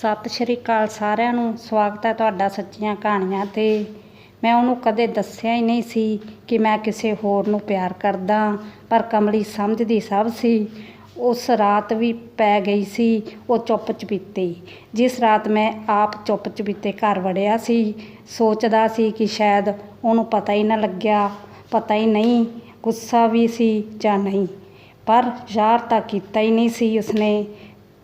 ਸਤਿ ਸ਼੍ਰੀ ਅਕਾਲ ਸਾਰਿਆਂ ਨੂੰ। ਸਵਾਗਤ ਹੈ ਤੁਹਾਡਾ ਸੱਚੀਆਂ ਕਹਾਣੀਆਂ ਤੇ। ਮੈਂ ਉਹਨੂੰ ਕਦੇ ਦੱਸਿਆ ਹੀ ਨਹੀਂ ਸੀ ਕਿ ਮੈਂ ਕਿਸੇ ਹੋਰ ਨੂੰ ਪਿਆਰ ਕਰਦਾ, ਪਰ ਕਮਲੀ ਸਮਝਦੀ ਸਭ ਸੀ। ਉਸ ਰਾਤ ਵੀ ਪੈ ਗਈ ਸੀ, ਉਹ ਚੁੱਪ ਚਪੀਤੇ। ਜਿਸ ਰਾਤ ਮੈਂ ਆਪ ਚੁੱਪ ਚਪੀਤੇ ਘਰ ਵੜਿਆ ਸੀ, ਸੋਚਦਾ ਸੀ ਕਿ ਸ਼ਾਇਦ ਉਹਨੂੰ ਪਤਾ ਹੀ ਨਾ ਲੱਗਿਆ, ਪਤਾ ਹੀ ਨਹੀਂ ਗੁੱਸਾ ਵੀ ਸੀ ਜਾਂ ਨਹੀਂ। ਪਰ ਜ਼ਾਹਰ ਤਾਂ ਕੀਤਾ ਹੀ ਨਹੀਂ ਸੀ ਉਸਨੇ।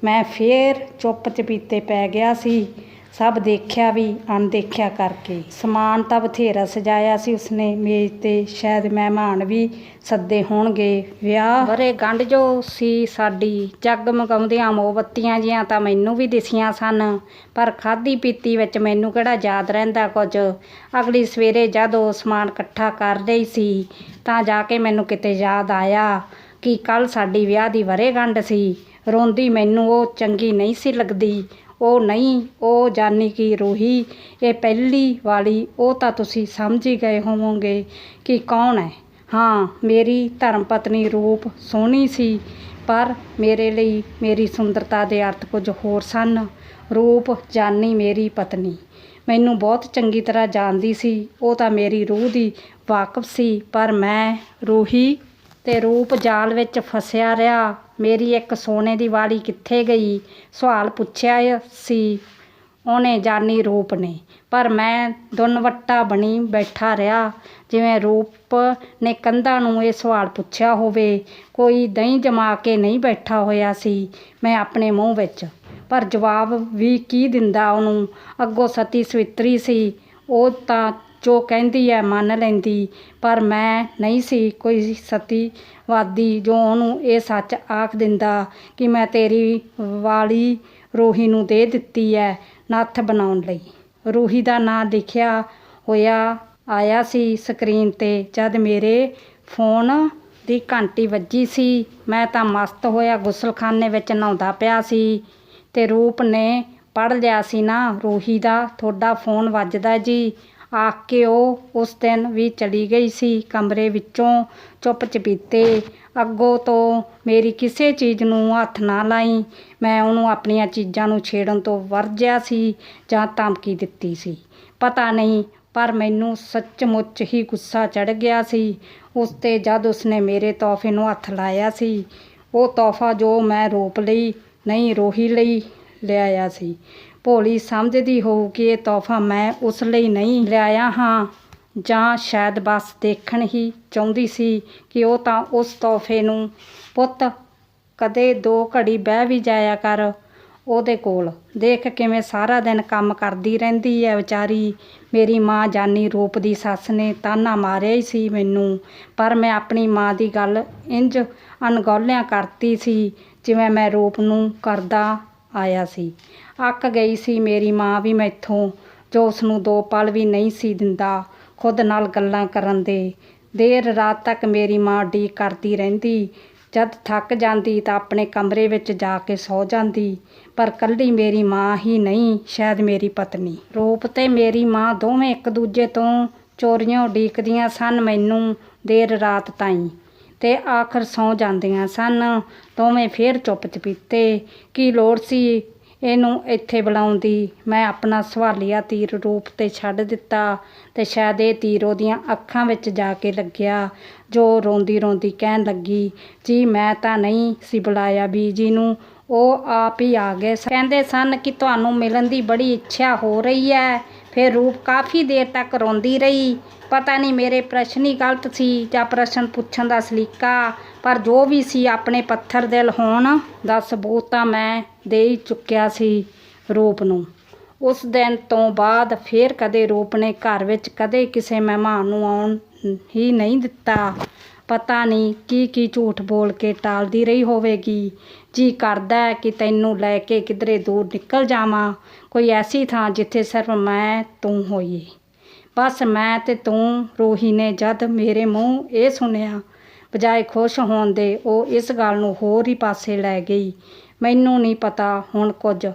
ਮੈਂ ਫੇਰ ਚੁੱਪ ਚਪੀਤੇ ਪੈ ਗਿਆ ਸੀ। ਸਭ ਦੇਖਿਆ ਵੀ ਅਣਦੇਖਿਆ ਕਰਕੇ। ਸਮਾਨ ਤਾਂ ਬਥੇਰਾ ਸਜਾਇਆ ਸੀ ਉਸਨੇ, ਮੇਜ਼ ਤੇ ਸ਼ਾਇਦ ਮਹਿਮਾਨ ਵੀ ਸੱਦੇ ਹੋਣਗੇ। ਵਿਆਹ ਵਰੇ ਗੰਢ ਜੋ ਸੀ ਸਾਡੀ, ਜੱਗ ਜਗਮਗਾਉਂਦੀਆਂ ਮੋਮਬੱਤੀਆਂ ਜੀਆਂ ਤਾਂ ਮੈਨੂੰ ਵੀ ਦਿਸੀਆਂ ਸਨ। ਪਰ ਖਾਦੀ ਪੀਤੀ ਵਿੱਚ ਮੈਨੂੰ ਕਿਹੜਾ ਯਾਦ ਰਹਿੰਦਾ ਕੁਝ? ਅਗਲੀ ਸਵੇਰੇ ਜਦ ਉਹ ਸਮਾਨ ਇਕੱਠਾ ਕਰ ਰਹੀ ਸੀ, ਤਾਂ ਜਾ ਕੇ ਮੈਨੂੰ ਕਿਤੇ ਯਾਦ ਆਇਆ ਕਿ ਕੱਲ ਸਾਡੀ ਵਿਆਹ ਦੀ ਵਰੇਗੰਢ ਸੀ। ਰੋਂਦੀ ਮੈਨੂੰ, ਉਹ ਚੰਗੀ ਨਹੀਂ ਸੀ ਲੱਗਦੀ। ਉਹ ਨਹੀਂ, ਉਹ ਜਾਨੀ ਕਿ ਰੂਹੀ। ਇਹ ਪਹਿਲੀ ਵਾਲੀ, ਉਹ ਤਾਂ ਤੁਸੀਂ ਸਮਝ ਹੀ ਗਏ ਹੋਵੋਗੇ ਕਿ ਕੌਣ ਹੈ। ਹਾਂ, ਮੇਰੀ ਧਰਮ ਪਤਨੀ ਰੂਪ ਸੋਹਣੀ ਸੀ, ਪਰ ਮੇਰੇ ਲਈ ਮੇਰੀ ਸੁੰਦਰਤਾ ਦੇ ਅਰਥ ਕੁਝ ਹੋਰ ਸਨ। ਰੂਪ ਜਾਨੀ ਮੇਰੀ ਪਤਨੀ। ਮੈਨੂੰ ਬਹੁਤ ਚੰਗੀ ਤਰ੍ਹਾਂ ਜਾਣਦੀ ਸੀ। ਉਹ ਤਾਂ ਮੇਰੀ ਰੂਹ ਦੀ ਵਾਕਫ ਸੀ, ਪਰ ਮੈਂ ਰੂਹੀ ਤੇ ਰੂਪ ਜਾਲ ਵਿੱਚ ਫਸਿਆ ਰਿਹਾ। ਮੇਰੀ ਇੱਕ ਸੋਨੇ ਦੀ ਵਾਲੀ ਕਿੱਥੇ ਗਈ? ਸਵਾਲ ਪੁੱਛਿਆ ਸੀ ਉਹਨੇ ਜਾਨੀ ਰੂਪ ਨੇ। ਪਰ ਮੈਂ ਦੁਨਵੱਟਾ ਬਣੀ ਬੈਠਾ ਰਿਹਾ। ਜਿਵੇਂ ਰੂਪ ਨੇ ਕੰਧਾਂ ਨੂੰ ਇਹ ਸਵਾਲ ਪੁੱਛਿਆ ਹੋਵੇ, ਕੋਈ ਦਹੀਂ ਜਮਾ ਕੇ ਨਹੀਂ ਬੈਠਾ ਹੋਇਆ ਸੀ ਮੈਂ ਆਪਣੇ ਮੂੰਹ ਵਿੱਚ। ਪਰ ਜਵਾਬ ਵੀ ਕੀ ਦਿੰਦਾ ਉਹਨੂੰ? ਅੱਗੋਂ ਸਤੀ ਸਵਿਤਰੀ ਸੀ। ਉਹ ਤਾਂ ਜੋ ਕਹਿੰਦੀ ਹੈ ਮੰਨ ਲੈਂਦੀ, ਪਰ ਮੈਂ ਨਹੀਂ ਸੀ ਕੋਈ ਸਤੀਵਾਦੀ ਜੋ ਉਹਨੂੰ ਇਹ ਸੱਚ ਆਖ ਦਿੰਦਾ ਕਿ ਮੈਂ ਤੇਰੀ ਵਾਲੀ ਰੂਹੀ ਨੂੰ ਦੇ ਦਿੱਤੀ ਹੈ ਨੱਥ ਬਣਾਉਣ ਲਈ। ਰੂਹੀ ਦਾ ਨਾਂ ਲਿਖਿਆ ਹੋਇਆ ਆਇਆ ਸੀ ਸਕਰੀਨ ਤੇ। ਜਦ ਮੇਰੇ ਫੋਨ ਦੀ ਘੰਟੀ ਵੱਜੀ ਸੀ, ਮੈਂ ਤਾਂ ਮਸਤ ਹੋਇਆ, ਗੁਸਲਖਾਨੇ ਵਿੱਚ ਨਹਾਉਂਦਾ ਪਿਆ ਸੀ ਤੇ ਰੂਪ ਨੇ ਪੜ ਲਿਆ ਸੀ, ਨਾ ਰੂਹੀ ਦਾ ਤੁਹਾਡਾ ਫੋਨ ਵੱਜਦਾ ਜੀ ਆਖ ਕੇ ਉਹ ਉਸ ਦਿਨ ਵੀ ਚਲੀ ਗਈ ਸੀ ਕਮਰੇ ਵਿੱਚੋਂ, ਚੁੱਪ ਚਪੀਤੇ। ਅੱਗੋਂ ਤੋਂ ਮੇਰੀ ਕਿਸੇ ਚੀਜ਼ ਨੂੰ ਹੱਥ ਨਾ ਲਾਈ। ਮੈਂ ਉਹਨੂੰ ਆਪਣੀਆਂ ਚੀਜ਼ਾਂ ਨੂੰ ਛੇੜਨ ਤੋਂ ਵਰਜਿਆ ਸੀ ਜਾਂ ਧਮਕੀ ਦਿੱਤੀ ਸੀ। ਪਤਾ ਨਹੀਂ, ਪਰ ਮੈਨੂੰ ਸੱਚਮੁੱਚ ਹੀ ਗੁੱਸਾ ਚੜ ਗਿਆ ਸੀ। ਉਸ ਤੇ ਜਦ ਉਸਨੇ ਮੇਰੇ ਤੋਹਫੇ ਨੂੰ ਹੱਥ ਲਾਇਆ ਸੀ, ਉਹ ਤੋਹਫਾ ਜੋ ਮੈਂ ਰੋਪ ਲਈ, ਨਹੀਂ ਰੋਹੀ ਲਈ, ਲਿਆਇਆ ਸੀ। ਭੋਲੀ ਸਮਝਦੀ ਹੋਊ ਕਿ ਇਹ ਤੋਹਫਾ ਮੈਂ ਉਸ ਲਈ ਨਹੀਂ ਲਿਆਇਆ ਹਾਂ। ਜਾਂ ਸ਼ਾਇਦ ਬਸ ਦੇਖਣ ਹੀ ਚਾਹੁੰਦੀ ਸੀ ਕਿ ਉਹ ਤਾਂ ਉਸ ਤੋਹਫੇ ਨੂੰ, ਪੁੱਤ, ਕਦੇ ਦੋ ਘੜੀ ਬਹਿ ਵੀ ਜਾਇਆ ਕਰ ਉਹਦੇ ਕੋਲ। ਦੇਖ ਕਿਵੇਂ ਸਾਰਾ ਦਿਨ ਕੰਮ ਕਰਦੀ ਰਹਿੰਦੀ ਹੈ ਵਿਚਾਰੀ। ਮੇਰੀ ਮਾਂ ਜਾਨੀ ਰੂਪ ਦੀ ਸੱਸ ਨੇ ਤਾਨਾ ਮਾਰਿਆ ਹੀ ਸੀ ਮੈਨੂੰ। ਪਰ ਮੈਂ ਆਪਣੀ ਮਾਂ ਦੀ ਗੱਲ ਇੰਜ ਅਣਗੌਲਿਆਂ ਕਰਤੀ ਸੀ, ਜਿਵੇਂ ਮੈਂ ਰੂਪ ਨੂੰ ਕਰਦਾ ਆਇਆ ਸੀ। ਅੱਕ ਗਈ ਸੀ ਮੇਰੀ ਮਾਂ ਵੀ ਮੈਥੋਂ, ਜੋ ਉਸ ਨੂੰ ਦੋ ਪਲ ਵੀ ਨਹੀਂ ਸੀ ਦਿੰਦਾ, ਖੁਦ ਨਾਲ ਗੱਲਾਂ ਕਰਨ ਦੇ। ਦੇਰ ਰਾਤ ਤੱਕ ਮੇਰੀ ਮਾਂ ਡੀ ਕਰਦੀ ਰਹਿੰਦੀ। ਜਦ ਥੱਕ ਜਾਂਦੀ ਤਾਂ ਆਪਣੇ ਕਮਰੇ ਵਿੱਚ ਜਾ ਕੇ ਸੌ ਜਾਂਦੀ, ਪਰ ਕੱਲੀ ਮੇਰੀ ਮਾਂ ਹੀ ਨਹੀਂ, ਸ਼ਾਇਦ ਮੇਰੀ ਪਤਨੀ। ਰੂਪ ਤੇ ਮੇਰੀ ਮਾਂ ਦੋਵੇਂ ਇੱਕ ਦੂਜੇ ਤੋਂ ਚੋਰੀਆਂ ਉਡੀਕਦੀਆਂ ਸਨ ਮੈਨੂੰ ਦੇਰ ਰਾਤ ਤਾਈਂ। ਤੇ ਆਖਰ ਸੌ ਜਾਂਦੀਆਂ ਸਨ। ਦੋਵੇਂ ਫੇਰ ਚੁੱਪ ਚਪੀਤੇ। ਕੀ ਲੋੜ ਸੀ ਇਹਨੂੰ ਇੱਥੇ ਬੁਲਾਉਂਦੀ ਮੈਂ ਆਪਣਾ ਸਵਾਲੀਆ ਤੀਰ ਰੂਪ ਤੇ ਛੱਡ ਦਿੱਤਾ ਤੇ ਸ਼ਾਇਦ ਇਹ ਤੀਰ ਉਹਦੀਆਂ ਅੱਖਾਂ ਵਿੱਚ ਜਾ ਕੇ ਲੱਗਿਆ, ਜੋ ਰੋਂਦੀ ਰੋਂਦੀ ਕਹਿਣ ਲੱਗੀ, ਜੀ, ਮੈਂ ਤਾਂ ਨਹੀਂ ਸੀ ਬੁਲਾਇਆ ਬੀਜੀ ਨੂੰ ਉਹ ਆਪ ਹੀ ਆ ਗਏ ਸਨ। ਕਹਿੰਦੇ ਸਨ ਕਿ ਤੁਹਾਨੂੰ ਮਿਲਣ ਦੀ ਬੜੀ ਇੱਛਾ ਹੋ ਰਹੀ ਹੈ। ਫਿਰ ਰੂਪ ਕਾਫੀ ਦੇਰ ਤੱਕ ਰੋਂਦੀ ਰਹੀ। ਪਤਾ ਨਹੀਂ ਮੇਰੇ ਪ੍ਰਸ਼ਨ ਹੀ ਗਲਤ ਸੀ ਜਾਂ ਪ੍ਰਸ਼ਨ ਪੁੱਛਣ ਦਾ ਸਲੀਕਾ, ਪਰ ਜੋ ਵੀ ਸੀ ਆਪਣੇ ਪੱਥਰ ਦਿਲ ਹੋਣ ਦਾ ਸਬੂਤ ਤਾਂ ਮੈਂ ਦੇ ਹੀ ਚੁੱਕਿਆ ਸੀ ਰੂਪ ਨੂੰ। ਉਸ ਦਿਨ ਤੋਂ ਬਾਅਦ ਫੇਰ ਕਦੇ ਰੂਪ ਨੇ ਘਰ ਵਿੱਚ ਕਦੇ ਕਿਸੇ ਮਹਿਮਾਨ ਨੂੰ ਆਉਣ ਹੀ ਨਹੀਂ ਦਿੱਤਾ। ਪਤਾ ਨਹੀਂ ਕੀ ਕੀ ਝੂਠ ਬੋਲ ਕੇ ਟਾਲਦੀ ਰਹੀ ਹੋਵੇਗੀ। ਜੀ ਕਰਦਾ ਹੈ ਕਿ ਤੈਨੂੰ ਲੈ ਕੇ ਕਿਧਰੇ ਦੂਰ ਨਿਕਲ ਜਾਵਾਂ। ਕੋਈ ਐਸੀ ਥਾਂ ਜਿੱਥੇ ਸਿਰਫ ਮੈਂ, ਤੂੰ ਹੋਈਏ। ਬਸ ਮੈਂ ਤੇ ਤੂੰ, ਰੂਹੀ ਨੇ ਜਦ ਮੇਰੇ ਮੂੰਹ ਇਹ ਸੁਣਿਆ, ਬਜਾਏ ਖੁਸ਼ ਹੋਣ ਦੇ ਉਹ ਇਸ ਗੱਲ ਨੂੰ ਹੋਰ ਹੀ ਪਾਸੇ ਲੈ ਗਈ। ਮੈਨੂੰ ਨਹੀਂ ਪਤਾ ਹੁਣ ਕੁਝ,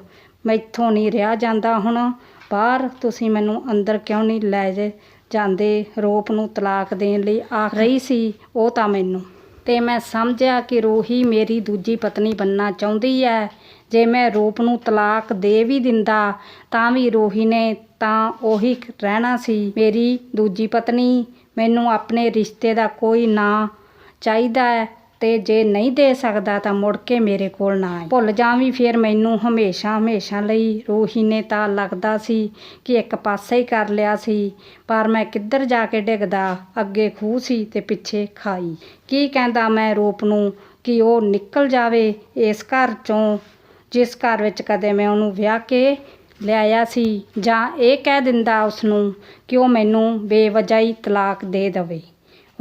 ਮੈਥੋਂ ਨਹੀਂ ਰਿਹਾ ਜਾਂਦਾ ਹੁਣ। ਬਾਹਰ ਤੁਸੀਂ ਮੈਨੂੰ ਅੰਦਰ ਕਿਉਂ ਨਹੀਂ ਲੈ ਜੇ ਜਾਂਦੇ? ਰੂਪ ਨੂੰ ਤਲਾਕ ਦੇਣ ਲਈ ਆਖ ਰਹੀ ਸੀ ਉਹ ਤਾਂ ਮੈਨੂੰ। ਤੇ ਮੈਂ ਸਮਝਿਆ ਕਿ ਰੋਹੀ ਮੇਰੀ ਦੂਜੀ ਪਤਨੀ ਬੰਨਣਾ ਚਾਹੁੰਦੀ ਹੈ ਜੇ ਮੈਂ ਰੂਪ ਨੂੰ ਤਲਾਕ ਦੇ ਵੀ ਦਿੰਦਾ, ਤਾਂ ਵੀ ਰੋਹੀ ਨੇ ਤਾਂ ਉਹੀ ਰਹਿਣਾ ਸੀ। ਮੇਰੀ ਦੂਜੀ ਪਤਨੀ ਮੈਨੂੰ ਆਪਣੇ ਰਿਸ਼ਤੇ ਦਾ ਕੋਈ ਨਾਂ ਚਾਹੀਦਾ ਹੈ ਤੇ ਜੇ ਨਹੀਂ ਦੇ ਸਕਦਾ ਤਾਂ ਮੁੜ ਕੇ ਮੇਰੇ ਕੋਲ ਨਾ ਆਏ ਭੁੱਲ ਜਾਵੀਂ, ਫਿਰ ਮੈਨੂੰ ਹਮੇਸ਼ਾ ਹਮੇਸ਼ਾ ਲਈ ਰੂਹੀ ਨੇ ਤਾਂ ਲੱਗਦਾ ਸੀ ਕਿ ਇੱਕ ਪਾਸੇ ਹੀ ਕਰ ਲਿਆ ਸੀ, ਪਰ ਮੈਂ ਕਿੱਧਰ ਜਾ ਕੇ ਡਿੱਗਦਾ, ਅੱਗੇ ਖੂਹ ਸੀ ਤੇ ਪਿੱਛੇ ਖਾਈ। ਕੀ ਕਹਿੰਦਾ ਮੈਂ ਰੂਪ ਨੂੰ ਕਿ ਉਹ ਨਿਕਲ ਜਾਵੇ ਇਸ ਘਰ ਚੋਂ, ਜਿਸ ਘਰ ਵਿੱਚ ਕਦੇ ਮੈਂ ਉਹਨੂੰ ਵਿਆਹ ਕੇ ਲਿਆਇਆ ਸੀ, ਜਾਂ ਇਹ ਕਹਿ ਦਿੰਦਾ ਉਸ ਨੂੰ ਕਿ ਉਹ ਮੈਨੂੰ ਬੇਵਜਾਈ ਤਲਾਕ ਦੇ ਦੇਵੇ।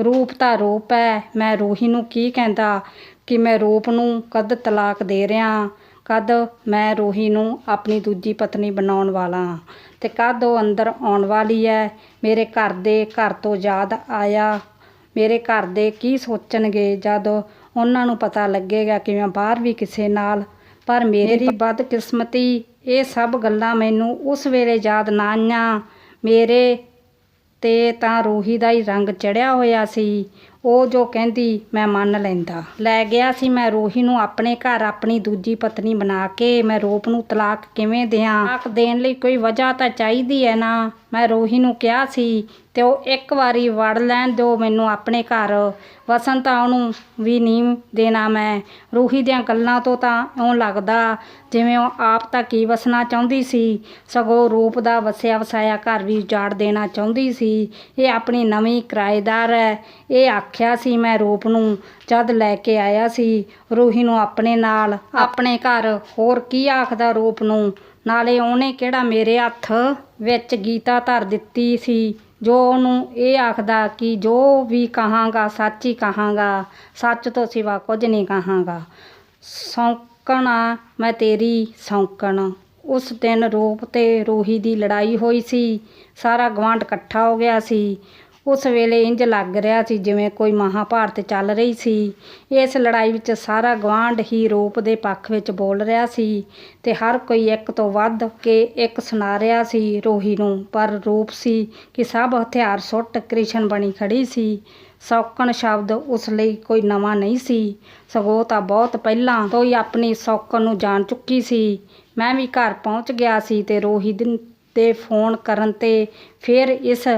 ਰੂਪ ਤਾਂ ਰੂਪ ਹੈ। ਮੈਂ ਰੂਹੀ ਨੂੰ ਕੀ ਕਹਿੰਦਾ? ਕਿ ਮੈਂ ਰੂਪ ਨੂੰ ਕਦ ਤਲਾਕ ਦੇ ਰਿਹਾ? ਕਦ ਮੈਂ ਰੂਹੀ ਨੂੰ ਆਪਣੀ ਦੂਜੀ ਪਤਨੀ ਬਣਾਉਣ ਵਾਲਾ ਹਾਂ? ਤੇ ਕਦ ਉਹ ਅੰਦਰ ਆਉਣ ਵਾਲੀ ਹੈ? ਮੇਰੇ ਘਰ ਦੇ ਘਰ ਤੋਂ ਯਾਦ ਆਇਆ। ਮੇਰੇ ਘਰ ਦੇ ਕੀ ਸੋਚਣਗੇ ਜਦ ਉਹਨਾਂ ਨੂੰ ਪਤਾ ਲੱਗੇਗਾ ਕਿ ਮੈਂ ਬਾਹਰ ਵੀ ਕਿਸੇ ਨਾਲ? ਪਰ ਮੇਰੀ ਬਦਕਿਸਮਤੀ ਇਹ ਸਭ ਗੱਲਾਂ ਮੈਨੂੰ ਉਸ ਵੇਲੇ ਯਾਦ ਨਾ ਆਈਆਂ। ਮੇਰੇ ਤੇ ਤਾਂ ਰੂਹੀ ਦਾ ਹੀ ਰੰਗ ਚੜ੍ਹਿਆ ਹੋਇਆ ਸੀ। ਉਹ ਜੋ ਕਹਿੰਦੀ, ਮੈਂ ਮੰਨ ਲੈਂਦਾ। ਲੈ ਗਿਆ ਸੀ ਮੈਂ ਰੂਹੀ ਨੂੰ ਆਪਣੇ ਘਰ ਆਪਣੀ ਦੂਜੀ ਪਤਨੀ ਬਣਾ ਕੇ। ਮੈਂ ਰੂਪ ਨੂੰ ਤਲਾਕ ਕਿਵੇਂ ਦਿਆਂ? ਤਲਾਕ ਦੇਣ ਲਈ ਕੋਈ ਵਜ੍ਹਾ ਤਾਂ ਚਾਹੀਦੀ ਹੈ ਨਾ। ਮੈਂ ਰੂਹੀ ਨੂੰ ਕਿਹਾ ਸੀ, ਤੇ ਉਹ ਇੱਕ ਵਾਰੀ ਵੜ ਲੈਣ ਦਿਓ ਮੈਨੂੰ ਆਪਣੇ ਘਰ। ਵਸਣ ਤਾਂ ਉਹਨੂੰ ਵੀ ਨਹੀਂ ਦੇਣਾ ਮੈਂ ਰੂਹੀ ਦੀਆਂ ਗੱਲਾਂ ਤੋਂ ਤਾਂ ਇਉਂ ਲੱਗਦਾ ਜਿਵੇਂ ਉਹ ਆਪ ਤਾਂ ਕੀ ਵਸਣਾ ਚਾਹੁੰਦੀ ਸੀ। ਸਗੋਂ ਰੂਪ ਦਾ ਵਸਿਆ ਵਸਾਇਆ ਘਰ ਵੀ ਉਜਾੜ ਦੇਣਾ ਚਾਹੁੰਦੀ ਸੀ। ਇਹ ਆਪਣੀ ਨਵੀਂ ਕਿਰਾਏਦਾਰ ਹੈ ਇਹ ਆਖਿਆ ਸੀ ਮੈਂ ਰੂਪ ਨੂੰ, ਜਦ ਲੈ ਕੇ ਆਇਆ ਸੀ ਰੂਹੀ ਨੂੰ ਆਪਣੇ ਨਾਲ। ਆਪਣੇ ਘਰ, ਹੋਰ ਕੀ ਆਖਦਾ ਰੂਪ ਨੂੰ? ਨਾਲੇ ਉਹਨੇ ਕਿਹੜਾ ਮੇਰੇ ਹੱਥ ਵਿੱਚ ਗੀਤਾ ਧਰ ਦਿੱਤੀ ਸੀ? ਜੋ ਉਹਨੂੰ ਇਹ ਆਖਦਾ ਕਿ ਜੋ ਵੀ ਕਹਾਂਗਾ, ਸੱਚ ਹੀ ਕਹਾਂਗਾ, ਸੱਚ ਤੋਂ ਸਿਵਾ ਕੁਝ ਨਹੀਂ ਕਹਾਂਗਾ। ਸੌਂਕਣਾ ਮੈਂ ਤੇਰੀ ਸੌਂਕਣ। ਉਸ ਦਿਨ ਰੂਪ ਤੇ ਰੂਹੀ ਦੀ ਲੜਾਈ ਹੋਈ ਸੀ। ਸਾਰਾ ਗਵਾਂਢ ਇਕੱਠਾ ਹੋ ਗਿਆ ਸੀ। ਉਸ ਵੇਲੇ ਇੰਜ ਲੱਗ ਰਿਹਾ ਸੀ ਜਿਵੇਂ ਕੋਈ ਮਹਾਭਾਰਤ ਚੱਲ ਰਹੀ ਸੀ। ਇਸ ਲੜਾਈ ਵਿੱਚ ਸਾਰਾ ਗਵਾਂਢ ਹੀ ਰੂਪ ਦੇ ਪੱਖ ਵਿੱਚ ਬੋਲ ਰਿਹਾ ਸੀ ਤੇ ਹਰ ਕੋਈ ਇੱਕ ਤੋਂ ਵੱਧ ਕੇ ਇੱਕ ਸੁਣਾ ਰਿਹਾ ਸੀ ਰੋਹੀ ਨੂੰ। ਪਰ ਰੂਪ ਸੀ ਕਿ ਸਭ ਹਥਿਆਰ ਸੁੱਟ ਕ੍ਰਿਸ਼ਨ ਬਣੀ ਖੜੀ ਸੀ। ਸੌਕਣ ਸ਼ਬਦ ਉਸ ਲਈ ਕੋਈ ਨਵਾਂ ਨਹੀਂ ਸੀ। ਸਗੋਂ ਤਾਂ ਬਹੁਤ ਪਹਿਲਾਂ ਤੋਂ ਹੀ ਆਪਣੀ ਸੌਕਣ ਨੂੰ ਜਾਣ ਚੁੱਕੀ ਸੀ। ਮੈਂ ਵੀ ਘਰ ਪਹੁੰਚ ਗਿਆ ਸੀ ਤੇ ਰੋਹੀ ਦਿਨ ਤੇ ਫੋਨ ਕਰਨ ਤੇ ਫਿਰ ਇਸ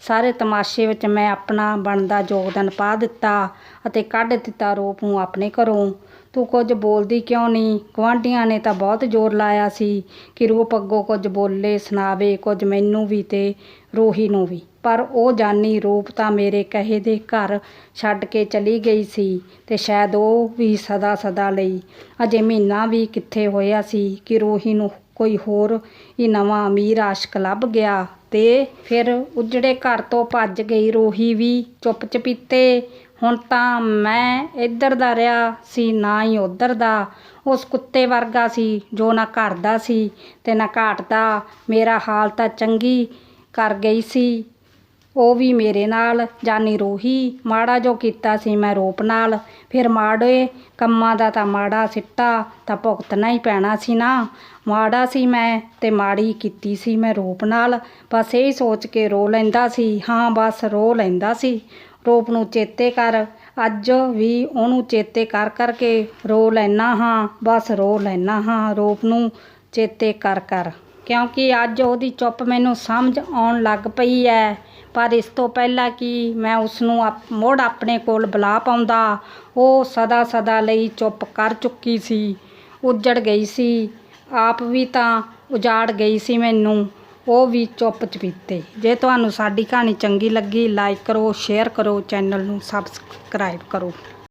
ਸਾਰੇ ਤਮਾਸ਼ੇ ਵਿੱਚ ਮੈਂ ਆਪਣਾ ਬਣਦਾ ਯੋਗਦਾਨ ਪਾ ਦਿੱਤਾ ਅਤੇ ਕੱਢ ਦਿੱਤਾ ਰੂਪ ਨੂੰ ਆਪਣੇ ਘਰੋਂ। ਤੂੰ ਕੁਝ ਬੋਲਦੀ ਕਿਉਂ ਨਹੀਂ? ਗੁਆਂਢੀਆਂ ਨੇ ਤਾਂ ਬਹੁਤ ਜ਼ੋਰ ਲਾਇਆ ਸੀ ਕਿ ਰੂਪ ਅੱਗੋਂ ਕੁਝ ਬੋਲੇ ਸੁਣਾਵੇ, ਕੁਝ ਮੈਨੂੰ ਵੀ ਤੇ ਰੋਹੀ ਨੂੰ ਵੀ। ਪਰ ਉਹ ਜਾਨੀ ਰੂਪ ਤਾਂ ਮੇਰੇ ਕਹੇ ਦੇ ਘਰ ਛੱਡ ਕੇ ਚਲੀ ਗਈ ਸੀ ਤੇ ਸ਼ਾਇਦ ਉਹ ਵੀ ਸਦਾ ਸਦਾ ਲਈ। ਅਜੇ ਮਹੀਨਾ ਵੀ ਕਿੱਥੇ ਹੋਇਆ ਸੀ ਕਿ ਰੋਹੀ ਨੂੰ ਕੋਈ ਹੋਰ ਹੀ ਨਵਾਂ ਅਮੀਰ ਆਸ਼ਕ ਲੱਭ ਗਿਆ ਅਤੇ ਫਿਰ ਉਜੜੇ ਘਰ ਤੋਂ ਭੱਜ ਗਈ ਰੋਹੀ ਵੀ ਚੁੱਪ ਚਪੀਤੇ। ਹੁਣ ਤਾਂ ਮੈਂ ਇੱਧਰ ਦਾ ਰਿਹਾ ਸੀ, ਨਾ ਹੀ ਉੱਧਰ ਦਾ। ਉਸ ਕੁੱਤੇ ਵਰਗਾ ਸੀ ਜੋ ਨਾ ਘਰ ਦਾ ਸੀ ਅਤੇ ਨਾ ਘਾਟ ਦਾ। ਮੇਰਾ ਹਾਲ ਤਾਂ ਚੰਗੀ ਕਰ ਗਈ ਸੀ। ਉਹ ਵੀ ਮੇਰੇ ਨਾਲ, ਜਾਨੀ ਰੋਹੀ। ਮਾੜਾ ਜੋ ਕੀਤਾ ਸੀ ਮੈਂ ਰੂਪ ਨਾਲ। ਫਿਰ ਮਾੜੇ ਕੰਮਾਂ ਦਾ ਤਾਂ ਮਾੜਾ ਸਿੱਟਾ, ਤਾਂ ਭੁਗਤਣਾ ਹੀ ਪੈਣਾ ਸੀ ਨਾ। ਮਾੜਾ ਸੀ ਮੈਂ ਤੇ ਮਾੜੀ ਕੀਤੀ ਸੀ ਮੈਂ ਰੂਪ ਨਾਲ। ਬਸ ਇਹ ਸੋਚ ਕੇ ਰੋ ਲੈਂਦਾ ਸੀ। ਹਾਂ, ਬਸ ਰੋ ਲੈਂਦਾ ਸੀ। ਰੂਪ ਨੂੰ ਚੇਤੇ ਕਰ। ਅੱਜ ਵੀ ਉਹਨੂੰ ਚੇਤੇ ਕਰ ਕਰਕੇ ਰੋ ਲੈਣਾ ਹਾਂ। ਬਸ ਰੋ ਲੈਣਾ ਹਾਂ ਰੂਪ ਨੂੰ ਚੇਤੇ ਕਰ ਕਰ। ਕਿਉਂਕਿ ਅੱਜ ਉਹਦੀ ਚੁੱਪ ਮੈਨੂੰ ਸਮਝ ਆਉਣ ਲੱਗ ਪਈ ਹੈ ਪਰ ਇਸ ਤੋਂ ਪਹਿਲਾਂ ਕਿ ਮੈਂ ਉਸ ਨੂੰ ਆਪ- ਮੁੜ ਆਪਣੇ ਕੋਲ ਬੁਲਾ ਪਾਉਂਦਾ, ਉਹ ਸਦਾ ਸਦਾ ਲਈ ਚੁੱਪ ਕਰ ਚੁੱਕੀ ਸੀ, ਉੱਜੜ ਗਈ ਸੀ, ਆਪ ਵੀ ਤਾਂ ਉਜਾੜ ਗਈ ਸੀ ਮੈਨੂੰ, ਉਹ ਵੀ ਚੁੱਪ ਚਪੀਤੇ। ਜੇ ਤੁਹਾਨੂੰ ਸਾਡੀ ਕਹਾਣੀ ਚੰਗੀ ਲੱਗੀ ਲਾਈਕ ਕਰੋ ਸ਼ੇਅਰ ਕਰੋ ਚੈਨਲ ਨੂੰ ਸਬਸਕ੍ਰਾਈਬ ਕਰੋ।